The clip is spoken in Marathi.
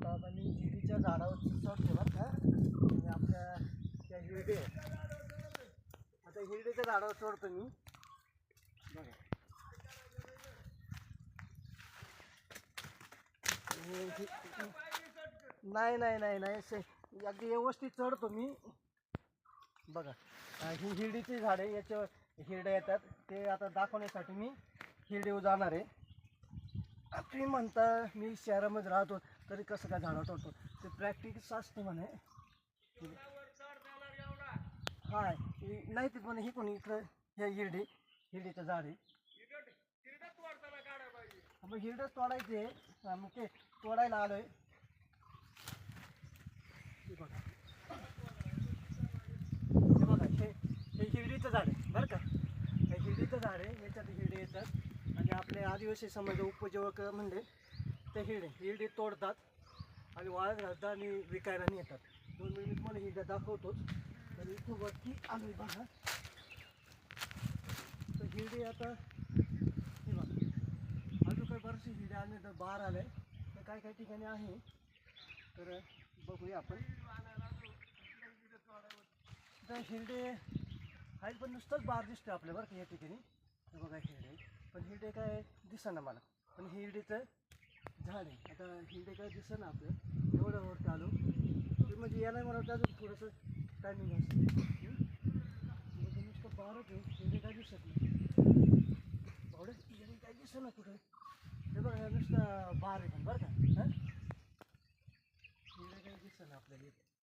आता आता मी हिरडीच्या झाडावर चढते बरं का? आणि आपल्या त्या हिरडे. आता हिरडेच्या झाडावर चढतो मी. बघा हि- नाही नाही नाही नाही से अगदी व्यवस्थित चढतो मी. बघा ही हिरडीची झाडे याच्यावर हिरड्या येतात. ते आता दाखवण्यासाठी मी हिरडीवर जाणार आहे. तुम्ही म्हणता मी शहरामध्ये राहतो. तरी कसं काय झाडं तोडतो? ते प्रॅक्टिस असते म्हणे. हाय नाही ते ही कोणी इकडं हे हिरडी हिरडीचं झाड आहे. मग हिरडच तोडायचे हा, मग ते हे हे हे हे का? हे आदिवासी समाज उपजीवक म्हणजे ते हिरडे हिरडे तोडतात आणि वाळत घालतात आणि विकायला नेतात. येतात दोन मिनिट मी तुम्हाला हिरड्या दाखवतोच. तर इथं वरती आम्ही बघा. तर हिरडे आता हे बघा. अजून काही बरेचसे हिरडे आले तर बार आले. तर काही काही ठिकाणी आहे. तर बघूया आपण. तर हिरडे आहेत पण नुसतंच बार दिसतं आपल्या बरं का या ठिकाणी. बघा हिरडे पण हिरडे काय दिसेना मला. पण हिरडीचं झाड आहे. आता हिंडे काय दिसेना आपलं एवढं वरती आलो ते म्हणजे याला मला वाटतं अजून थोडंसं टायमिंग असतं. नुसतं बारच आहे हिंडे काय दिसत नाही. एवढं काय दिसेना ना हे बघा हे नुसतं बार आहे पण बरं का? हिंडे काय काय दिसेना आपल्याला इथे.